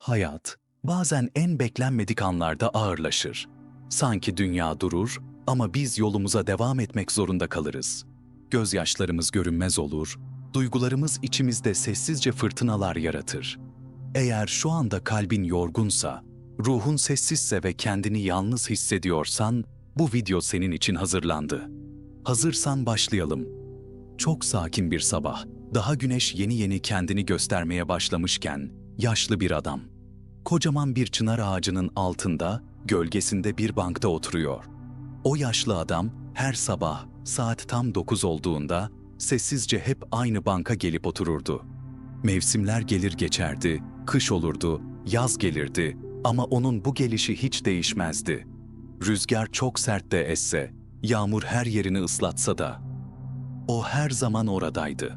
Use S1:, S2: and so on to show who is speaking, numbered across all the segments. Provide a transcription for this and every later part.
S1: Hayat bazen en beklenmedik anlarda ağırlaşır. Sanki dünya durur ama biz yolumuza devam etmek zorunda kalırız. Gözyaşlarımız görünmez olur, duygularımız içimizde sessizce fırtınalar yaratır. Eğer şu anda kalbin yorgunsa, ruhun sessizse ve kendini yalnız hissediyorsan, bu video senin için hazırlandı. Hazırsan başlayalım. Çok sakin bir sabah, daha güneş yeni yeni kendini göstermeye başlamışken, yaşlı bir adam. Kocaman bir çınar ağacının altında, gölgesinde bir bankta oturuyor. O yaşlı adam her sabah saat tam 9 olduğunda sessizce hep aynı banka gelip otururdu. Mevsimler gelir geçerdi, kış olurdu, yaz gelirdi ama onun bu gelişi hiç değişmezdi. Rüzgar çok sert de esse, yağmur her yerini ıslatsa da o her zaman oradaydı.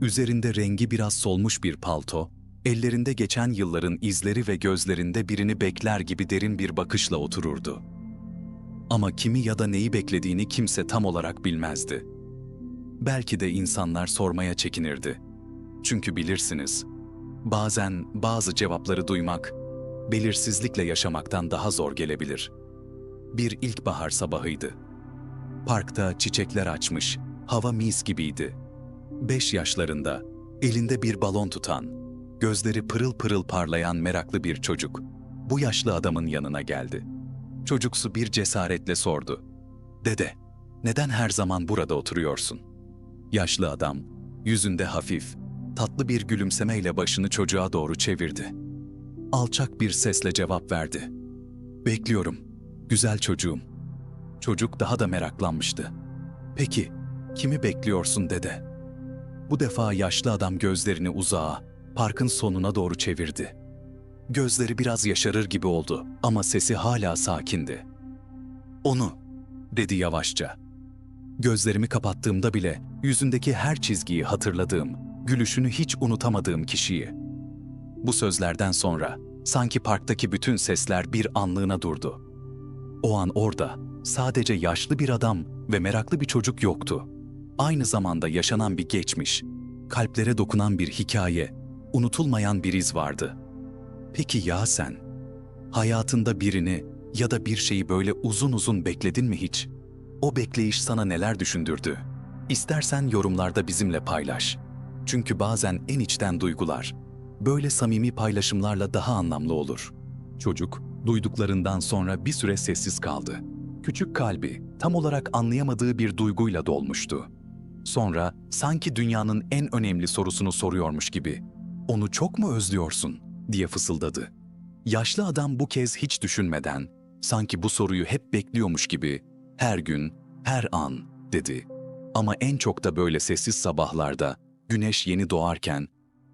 S1: Üzerinde rengi biraz solmuş bir palto, ellerinde geçen yılların izleri ve gözlerinde birini bekler gibi derin bir bakışla otururdu. Ama kimi ya da neyi beklediğini kimse tam olarak bilmezdi. Belki de insanlar sormaya çekinirdi. Çünkü bilirsiniz, bazen bazı cevapları duymak, belirsizlikle yaşamaktan daha zor gelebilir. Bir ilkbahar sabahıydı. Parkta çiçekler açmış, hava mis gibiydi. Beş yaşlarında, elinde bir balon tutan, gözleri pırıl pırıl parlayan meraklı bir çocuk, bu yaşlı adamın yanına geldi. Çocuksu bir cesaretle sordu. Dede, neden her zaman burada oturuyorsun? Yaşlı adam, yüzünde hafif, tatlı bir gülümsemeyle başını çocuğa doğru çevirdi. Alçak bir sesle cevap verdi. Bekliyorum, güzel çocuğum. Çocuk daha da meraklanmıştı. Peki, kimi bekliyorsun dede? Bu defa yaşlı adam gözlerini uzağa, parkın sonuna doğru çevirdi. Gözleri biraz yaşarır gibi oldu ama sesi hala sakindi. Onu, dedi yavaşça. Gözlerimi kapattığımda bile yüzündeki her çizgiyi hatırladığım, gülüşünü hiç unutamadığım kişiyi. Bu sözlerden sonra sanki parktaki bütün sesler bir anlığına durdu. O an orada sadece yaşlı bir adam ve meraklı bir çocuk yoktu. Aynı zamanda yaşanan bir geçmiş, kalplere dokunan bir hikaye, unutulmayan bir iz vardı. Peki ya sen? Hayatında birini ya da bir şeyi böyle uzun uzun bekledin mi hiç? O bekleyiş sana neler düşündürdü? İstersen yorumlarda bizimle paylaş. Çünkü bazen en içten duygular böyle samimi paylaşımlarla daha anlamlı olur. Çocuk duyduklarından sonra bir süre sessiz kaldı. Küçük kalbi tam olarak anlayamadığı bir duyguyla dolmuştu. Sonra sanki dünyanın en önemli sorusunu soruyormuş gibi "Onu çok mu özlüyorsun?" diye fısıldadı. Yaşlı adam bu kez hiç düşünmeden, sanki bu soruyu hep bekliyormuş gibi "Her gün, her an." dedi. Ama en çok da böyle sessiz sabahlarda, güneş yeni doğarken,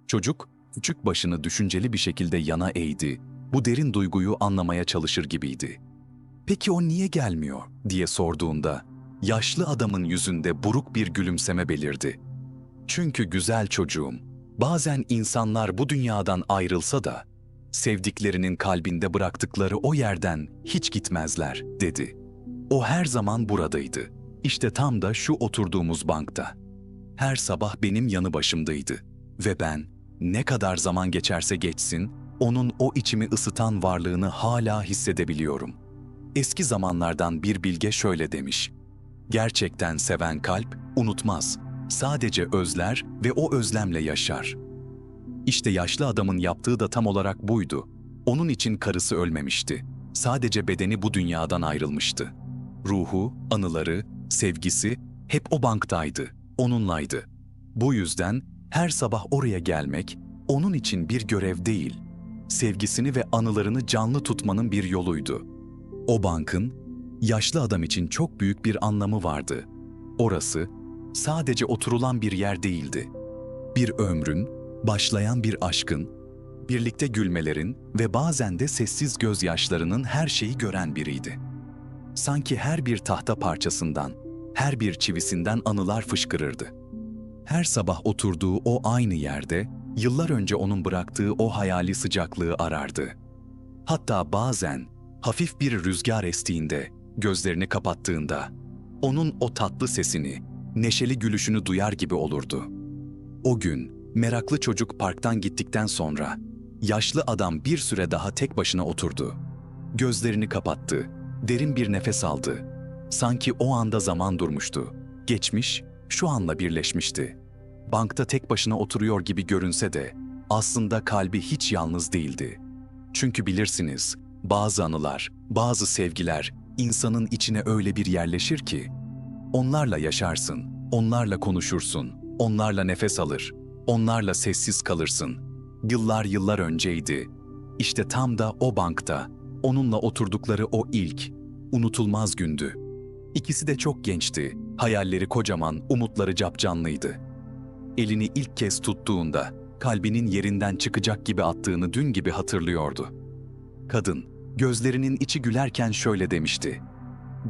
S1: çocuk küçük başını düşünceli bir şekilde yana eğdi. Bu derin duyguyu anlamaya çalışır gibiydi. Peki o niye gelmiyor diye sorduğunda yaşlı adamın yüzünde buruk bir gülümseme belirdi. Çünkü güzel çocuğum, bazen insanlar bu dünyadan ayrılsa da sevdiklerinin kalbinde bıraktıkları o yerden hiç gitmezler dedi. O her zaman buradaydı. İşte tam da şu oturduğumuz bankta. Her sabah benim yanı başımdaydı ve ben ne kadar zaman geçerse geçsin onun o içimi ısıtan varlığını hala hissedebiliyorum. Eski zamanlardan bir bilge şöyle demiş: Gerçekten seven kalp unutmaz, sadece özler ve o özlemle yaşar. İşte yaşlı adamın yaptığı da tam olarak buydu. Onun için karısı ölmemişti. Sadece bedeni bu dünyadan ayrılmıştı. Ruhu, anıları, sevgisi hep o banktaydı, onunlaydı. Bu yüzden her sabah oraya gelmek onun için bir görev değil, sevgisini ve anılarını canlı tutmanın bir yoluydu. O bankın yaşlı adam için çok büyük bir anlamı vardı. Orası sadece oturulan bir yer değildi. Bir ömrün, başlayan bir aşkın, birlikte gülmelerin ve bazen de sessiz gözyaşlarının her şeyi gören biriydi. Sanki her bir tahta parçasından, her bir çivisinden anılar fışkırırdı. Her sabah oturduğu o aynı yerde, yıllar önce onun bıraktığı o hayali sıcaklığı arardı. Hatta bazen hafif bir rüzgar estiğinde, gözlerini kapattığında, onun o tatlı sesini, neşeli gülüşünü duyar gibi olurdu. O gün meraklı çocuk parktan gittikten sonra Yaşlı adam bir süre daha tek başına oturdu. Gözlerini kapattı. Derin bir nefes aldı. Sanki o anda zaman durmuştu. Geçmiş, şu anla birleşmişti. Bankta tek başına oturuyor gibi görünse de aslında kalbi hiç yalnız değildi. Çünkü bilirsiniz, bazı anılar, bazı sevgiler insanın içine öyle bir yerleşir ki onlarla yaşarsın, onlarla konuşursun, onlarla nefes alır, onlarla sessiz kalırsın. Yıllar yıllar önceydi. İşte tam da o bankta, onunla oturdukları o ilk, unutulmaz gündü. İkisi de çok gençti, hayalleri kocaman, umutları capcanlıydı. Elini ilk kez tuttuğunda kalbinin yerinden çıkacak gibi attığını dün gibi hatırlıyordu. Kadın, gözlerinin içi gülerken şöyle demişti.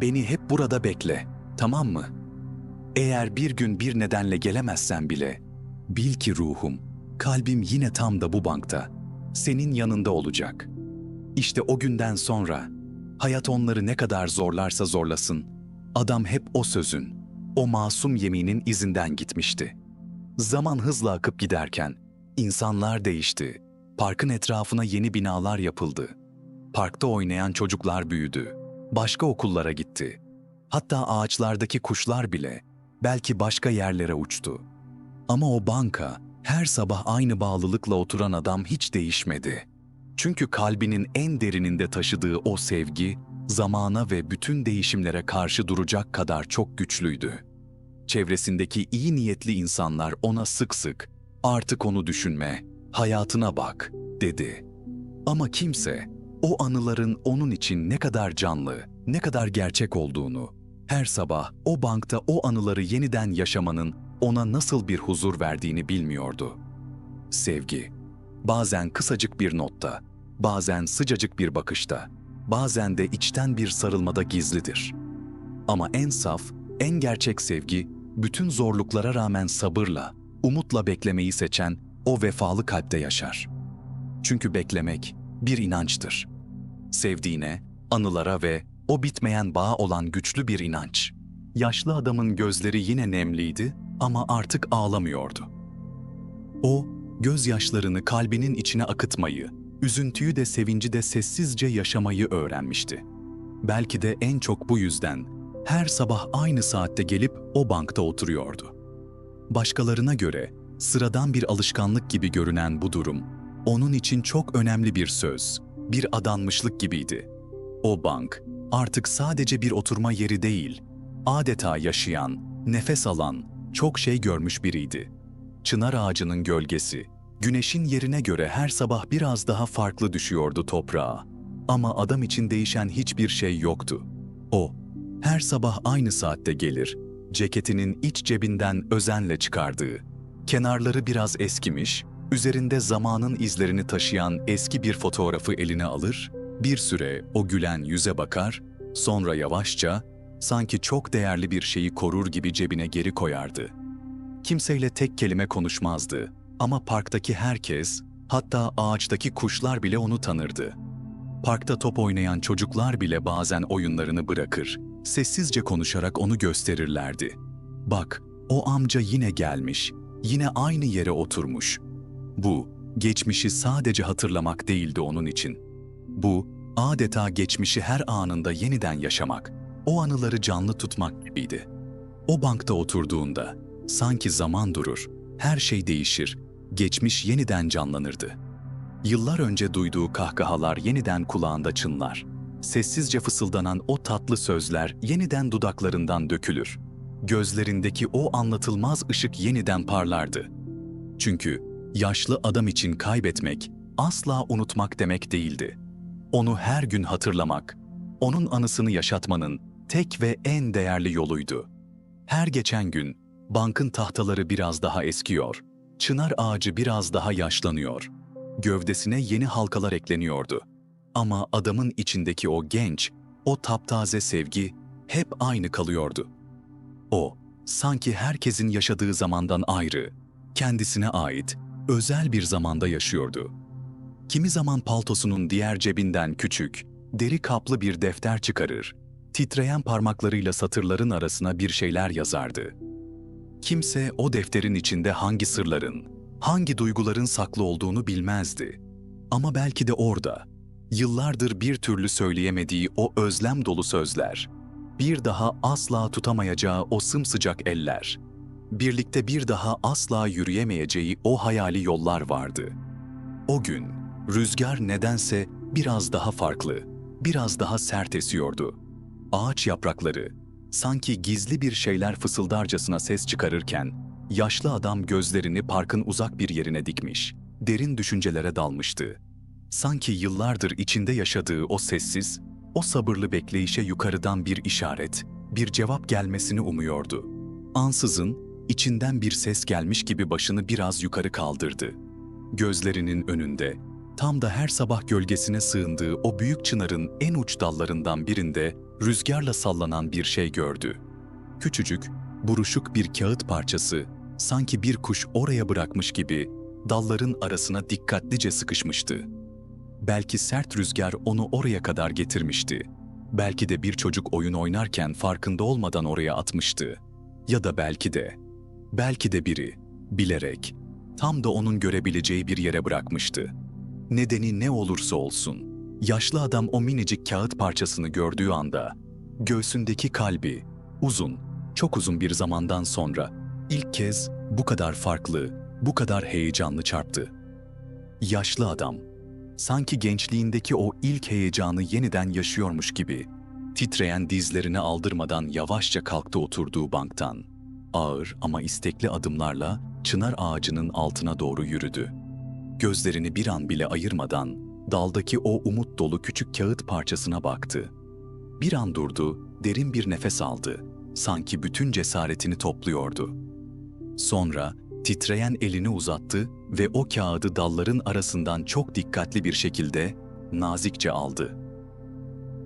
S1: Beni hep burada bekle, tamam mı? Eğer bir gün bir nedenle gelemezsen bile, bil ki ruhum, kalbim yine tam da bu bankta, senin yanında olacak. İşte o günden sonra, hayat onları ne kadar zorlarsa zorlasın, adam hep o sözün, o masum yeminin izinden gitmişti. Zaman hızla akıp giderken, insanlar değişti. Parkın etrafına yeni binalar yapıldı. Parkta oynayan çocuklar büyüdü. Başka okullara gitti. Hatta ağaçlardaki kuşlar bile belki başka yerlere uçtu. Ama o banka her sabah aynı bağlılıkla oturan adam hiç değişmedi. Çünkü kalbinin en derininde taşıdığı o sevgi zamana ve bütün değişimlere karşı duracak kadar çok güçlüydü. Çevresindeki iyi niyetli insanlar ona sık sık "Artık onu düşünme, hayatına bak." dedi. Ama kimse o anıların onun için ne kadar canlı, ne kadar gerçek olduğunu, her sabah o bankta o anıları yeniden yaşamanın ona nasıl bir huzur verdiğini bilmiyordu. Sevgi, bazen kısacık bir notta, bazen sıcacık bir bakışta, bazen de içten bir sarılmada gizlidir. Ama en saf, en gerçek sevgi, bütün zorluklara rağmen sabırla, umutla beklemeyi seçen o vefalı kalpte yaşar. Çünkü beklemek bir inançtır. Sevdiğine, anılara ve o bitmeyen bağa olan güçlü bir inanç. Yaşlı adamın gözleri yine nemliydi ama artık ağlamıyordu. O, gözyaşlarını kalbinin içine akıtmayı, üzüntüyü de sevinci de sessizce yaşamayı öğrenmişti. Belki de en çok bu yüzden her sabah aynı saatte gelip o bankta oturuyordu. Başkalarına göre sıradan bir alışkanlık gibi görünen bu durum, onun için çok önemli bir söz, bir adanmışlık gibiydi. O bank artık sadece bir oturma yeri değil, adeta yaşayan, nefes alan, çok şey görmüş biriydi. Çınar ağacının gölgesi, güneşin yerine göre her sabah biraz daha farklı düşüyordu toprağa. Ama adam için değişen hiçbir şey yoktu. O, her sabah aynı saatte gelir, ceketinin iç cebinden özenle çıkardığı, kenarları biraz eskimiş, üzerinde zamanın izlerini taşıyan eski bir fotoğrafı eline alır, bir süre o gülen yüze bakar, sonra yavaşça, sanki çok değerli bir şeyi korur gibi cebine geri koyardı. Kimseyle tek kelime konuşmazdı ama parktaki herkes, hatta ağaçtaki kuşlar bile onu tanırdı. Parkta top oynayan çocuklar bile bazen oyunlarını bırakır, sessizce konuşarak onu gösterirlerdi. Bak, o amca yine gelmiş, yine aynı yere oturmuş. Bu, geçmişi sadece hatırlamak değildi onun için. Bu, adeta geçmişi her anında yeniden yaşamak, o anıları canlı tutmak gibiydi. O bankta oturduğunda, sanki zaman durur, her şey değişir, geçmiş yeniden canlanırdı. Yıllar önce duyduğu kahkahalar yeniden kulağında çınlar. Sessizce fısıldanan o tatlı sözler yeniden dudaklarından dökülür. Gözlerindeki o anlatılmaz ışık yeniden parlardı. Çünkü yaşlı adam için kaybetmek asla unutmak demek değildi. Onu her gün hatırlamak, onun anısını yaşatmanın tek ve en değerli yoluydu. Her geçen gün bankın tahtaları biraz daha eskiyor, çınar ağacı biraz daha yaşlanıyor, gövdesine yeni halkalar ekleniyordu. Ama adamın içindeki o genç, o taptaze sevgi hep aynı kalıyordu. O, sanki herkesin yaşadığı zamandan ayrı, kendisine ait, özel bir zamanda yaşıyordu. Kimi zaman paltosunun diğer cebinden küçük, deri kaplı bir defter çıkarır, titreyen parmaklarıyla satırların arasına bir şeyler yazardı. Kimse o defterin içinde hangi sırların, hangi duyguların saklı olduğunu bilmezdi. Ama belki de orada, yıllardır bir türlü söyleyemediği o özlem dolu sözler, bir daha asla tutamayacağı o sımsıcak eller, birlikte bir daha asla yürüyemeyeceği o hayali yollar vardı. O gün rüzgar nedense biraz daha farklı, biraz daha sert esiyordu. Ağaç yaprakları sanki gizli bir şeyler fısıldarcasına ses çıkarırken yaşlı adam gözlerini parkın uzak bir yerine dikmiş, derin düşüncelere dalmıştı. Sanki yıllardır içinde yaşadığı o sessiz, o sabırlı bekleyişe yukarıdan bir işaret, bir cevap gelmesini umuyordu. Ansızın içinden bir ses gelmiş gibi başını biraz yukarı kaldırdı. Gözlerinin önünde, tam da her sabah gölgesine sığındığı o büyük çınarın en uç dallarından birinde rüzgarla sallanan bir şey gördü. Küçücük, buruşuk bir kağıt parçası, sanki bir kuş oraya bırakmış gibi dalların arasına dikkatlice sıkışmıştı. Belki sert rüzgar onu oraya kadar getirmişti. Belki de bir çocuk oyun oynarken farkında olmadan oraya atmıştı. Ya da belki de, belki de biri, bilerek, tam da onun görebileceği bir yere bırakmıştı. Nedeni ne olursa olsun, yaşlı adam o minicik kağıt parçasını gördüğü anda, göğsündeki kalbi, uzun, çok uzun bir zamandan sonra ilk kez bu kadar farklı, bu kadar heyecanlı çarptı. Yaşlı adam, sanki gençliğindeki o ilk heyecanı yeniden yaşıyormuş gibi, titreyen dizlerini aldırmadan yavaşça kalktı oturduğu banktan. Ağır ama istekli adımlarla çınar ağacının altına doğru yürüdü. Gözlerini bir an bile ayırmadan daldaki o umut dolu küçük kağıt parçasına baktı. Bir an durdu, derin bir nefes aldı. Sanki bütün cesaretini topluyordu. Sonra titreyen elini uzattı ve o kağıdı dalların arasından çok dikkatli bir şekilde nazikçe aldı.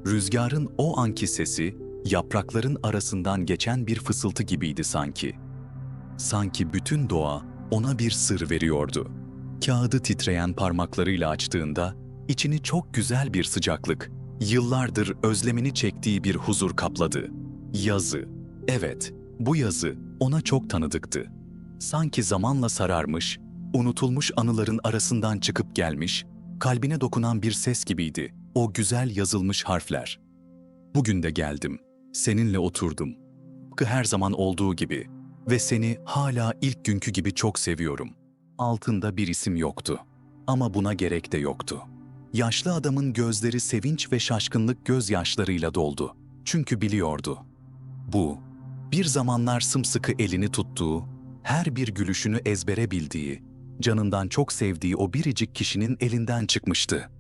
S1: Rüzgarın o anki sesi yaprakların arasından geçen bir fısıltı gibiydi sanki. Sanki bütün doğa ona bir sır veriyordu. Kağıdı titreyen parmaklarıyla açtığında içini çok güzel bir sıcaklık, yıllardır özlemini çektiği bir huzur kapladı. Yazı. Evet, bu yazı ona çok tanıdıktı. Sanki zamanla sararmış, unutulmuş anıların arasından çıkıp gelmiş, kalbine dokunan bir ses gibiydi o güzel yazılmış harfler. Bugün de geldim, seninle oturdum. Her zaman olduğu gibi ve seni hala ilk günkü gibi çok seviyorum. Altında bir isim yoktu ama buna gerek de yoktu. Yaşlı adamın gözleri sevinç ve şaşkınlık gözyaşlarıyla doldu. Çünkü biliyordu. Bu, bir zamanlar sımsıkı elini tuttuğu, her bir gülüşünü ezbere bildiği, canından çok sevdiği o biricik kişinin elinden çıkmıştı.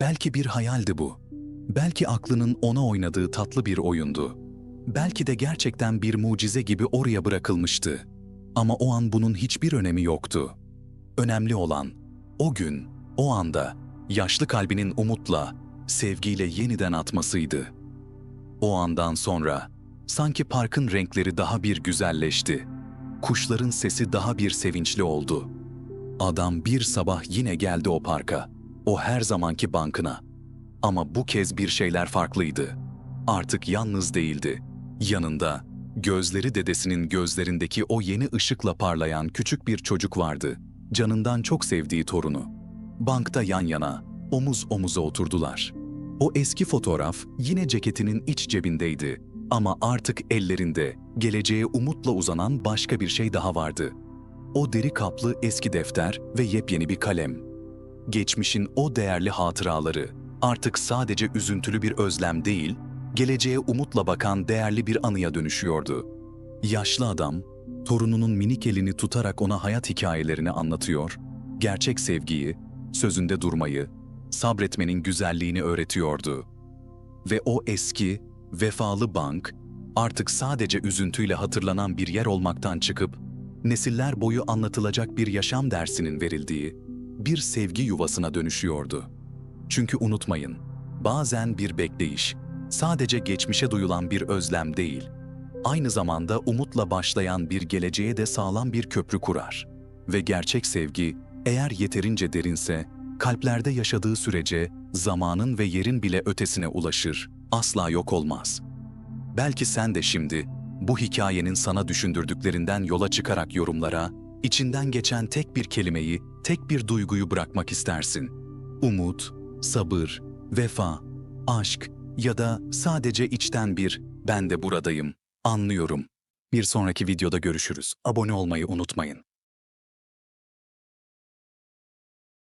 S1: Belki bir hayaldi bu. Belki aklının ona oynadığı tatlı bir oyundu. Belki de gerçekten bir mucize gibi oraya bırakılmıştı. Ama o an bunun hiçbir önemi yoktu. Önemli olan o gün, o anda yaşlı kalbinin umutla, sevgiyle yeniden atmasıydı. O andan sonra sanki parkın renkleri daha bir güzelleşti. Kuşların sesi daha bir sevinçli oldu. Adam bir sabah yine geldi o parka. O her zamanki bankına. Ama bu kez bir şeyler farklıydı. Artık yalnız değildi. Yanında gözleri dedesinin gözlerindeki o yeni ışıkla parlayan küçük bir çocuk vardı. Canından çok sevdiği torunu. Bankta yan yana, omuz omuza oturdular. O eski fotoğraf yine ceketinin iç cebindeydi ama artık ellerinde geleceğe umutla uzanan başka bir şey daha vardı. O deri kaplı eski defter ve yepyeni bir kalem. Geçmişin o değerli hatıraları artık sadece üzüntülü bir özlem değil, geleceğe umutla bakan değerli bir anıya dönüşüyordu. Yaşlı adam, torununun minik elini tutarak ona hayat hikayelerini anlatıyor, gerçek sevgiyi, sözünde durmayı, sabretmenin güzelliğini öğretiyordu. Ve o eski, vefalı bank artık sadece üzüntüyle hatırlanan bir yer olmaktan çıkıp nesiller boyu anlatılacak bir yaşam dersinin verildiği bir sevgi yuvasına dönüşüyordu. Çünkü unutmayın, bazen bir bekleyiş sadece geçmişe duyulan bir özlem değil, aynı zamanda umutla başlayan bir geleceğe de sağlam bir köprü kurar. Ve gerçek sevgi eğer yeterince derinse kalplerde yaşadığı sürece zamanın ve yerin bile ötesine ulaşır, asla yok olmaz. Belki sen de şimdi bu hikayenin sana düşündürdüklerinden yola çıkarak yorumlara, içinden geçen tek bir kelimeyi, tek bir duyguyu bırakmak istersin. umut, sabır, vefa, aşk ya da sadece içten bir ben de buradayım, anlıyorum. Bir sonraki videoda görüşürüz. Abone olmayı unutmayın.